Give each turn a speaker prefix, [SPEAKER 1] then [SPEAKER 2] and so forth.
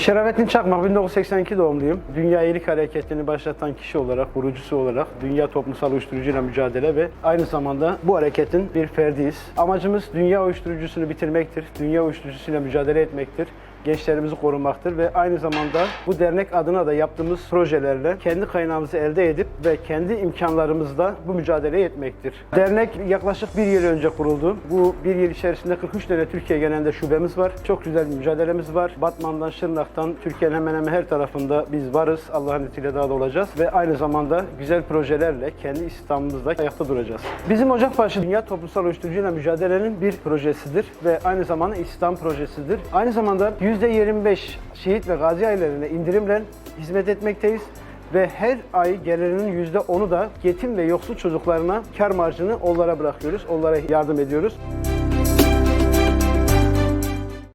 [SPEAKER 1] Şerafettin Çakmak 1982 doğumluyum. Dünya İyilik Hareketi'ni başlatan kişi olarak, kurucusu olarak Dünya Toplumsal Uyuşturucuyla Mücadele ve aynı zamanda bu hareketin bir ferdiyiz. Amacımız dünya uyuşturucusunu bitirmektir. Dünya uyuşturucusuyla mücadele etmektir gençlerimizi korumaktır ve aynı zamanda bu dernek adına da yaptığımız projelerle kendi kaynağımızı elde edip ve kendi imkanlarımızla bu mücadeleyi etmektir. Dernek yaklaşık bir yıl önce kuruldu. Bu bir yıl içerisinde 43 tane Türkiye genelinde şubemiz var. Çok güzel bir mücadelemiz var. Batman'dan, Şırnak'tan, Türkiye'nin hemen hemen her tarafında biz varız. Allah'ın izniyle daha da olacağız ve aynı zamanda güzel projelerle kendi istihdamımızda ayakta duracağız. Bizim Ocakbaşı Dünya Toplumsal Uyuşturucuyla Mücadele'nin bir projesidir ve aynı zamanda istihdam projesidir. Aynı zamanda %25 şehit ve gazi ailelerine indirimle hizmet etmekteyiz ve her ay gelirinin %10'u da yetim ve yoksul çocuklarına kar marjını onlara bırakıyoruz, onlara yardım ediyoruz.